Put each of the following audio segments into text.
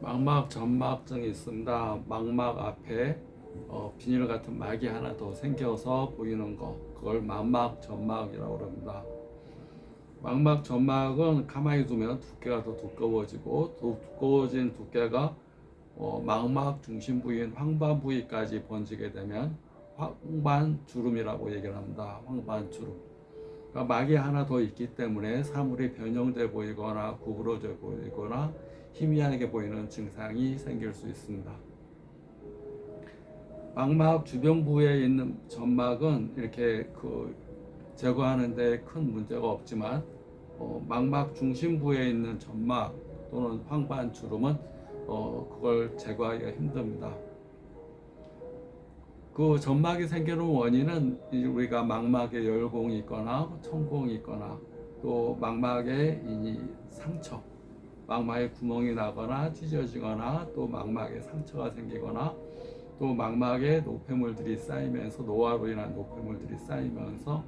망막 점막증이 있습니다. 망막 앞에 어, 비닐 같은 막이 하나 더 생겨서 보이는 거 그걸 망막 점막이라고 합니다. 망막 점막은 가만히 두면 두께가 더 두꺼워지고 또 두꺼워진 두께가 어, 망막 중심 부위인 황반 부위까지 번지게 되면 황반 주름이라고 얘기를 합니다. 황반 주름. 그러니까 막이 하나 더 있기 때문에 사물이 변형돼 보이거나 구부러져 보이거나 희미하게 보이는 증상이 생길 수 있습니다. 망막 주변부에 있는 점막은 이렇게 그 제거하는데 큰 문제가 없지만 어, 망막 중심부에 있는 점막 또는 황반 주름은 어, 그걸 제거하기가 힘듭니다. 그 점막이 생기는 원인은 이 우리가 망막에 열공이 있거나 천공이 있거나 또 망막에 이 상처, 망막에 구멍이 나거나 찢어지거나 또 망막에 상처가 생기거나 또 망막에 노폐물들이 쌓이면서 노화로 인한 노폐물들이 쌓이면서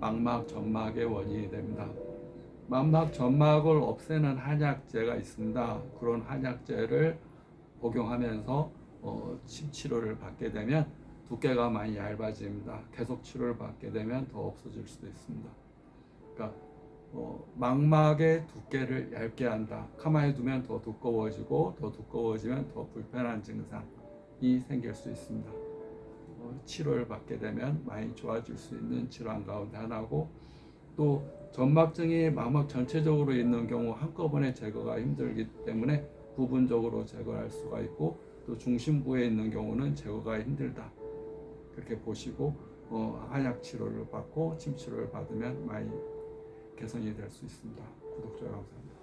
망막 점막의 원인이 됩니다. 망막 점막을 없애는 한약제가 있습니다. 그런 한약제를 복용하면서 어, 침 치료를 받게 되면 두께가 많이 얇아집니다. 계속 치료를 받게 되면 더 없어질 수도 있습니다. 그러니까 어, 망막의 두께를 얇게 한다. 가만히 두면 더 두꺼워지고 더 두꺼워지면 더 불편한 증상이 생길 수 있습니다. 어, 치료를 받게 되면 많이 좋아질 수 있는 질환 가운데 하나고 또 점막증이 망막 전체적으로 있는 경우 한꺼번에 제거가 힘들기 때문에 부분적으로 제거할 수가 있고 또 중심부에 있는 경우는 제거가 힘들다. 그렇게 보시고 어, 한약 치료를 받고 침 치료를 받으면 많이 개선이 될 수 있습니다. 구독자 감사합니다.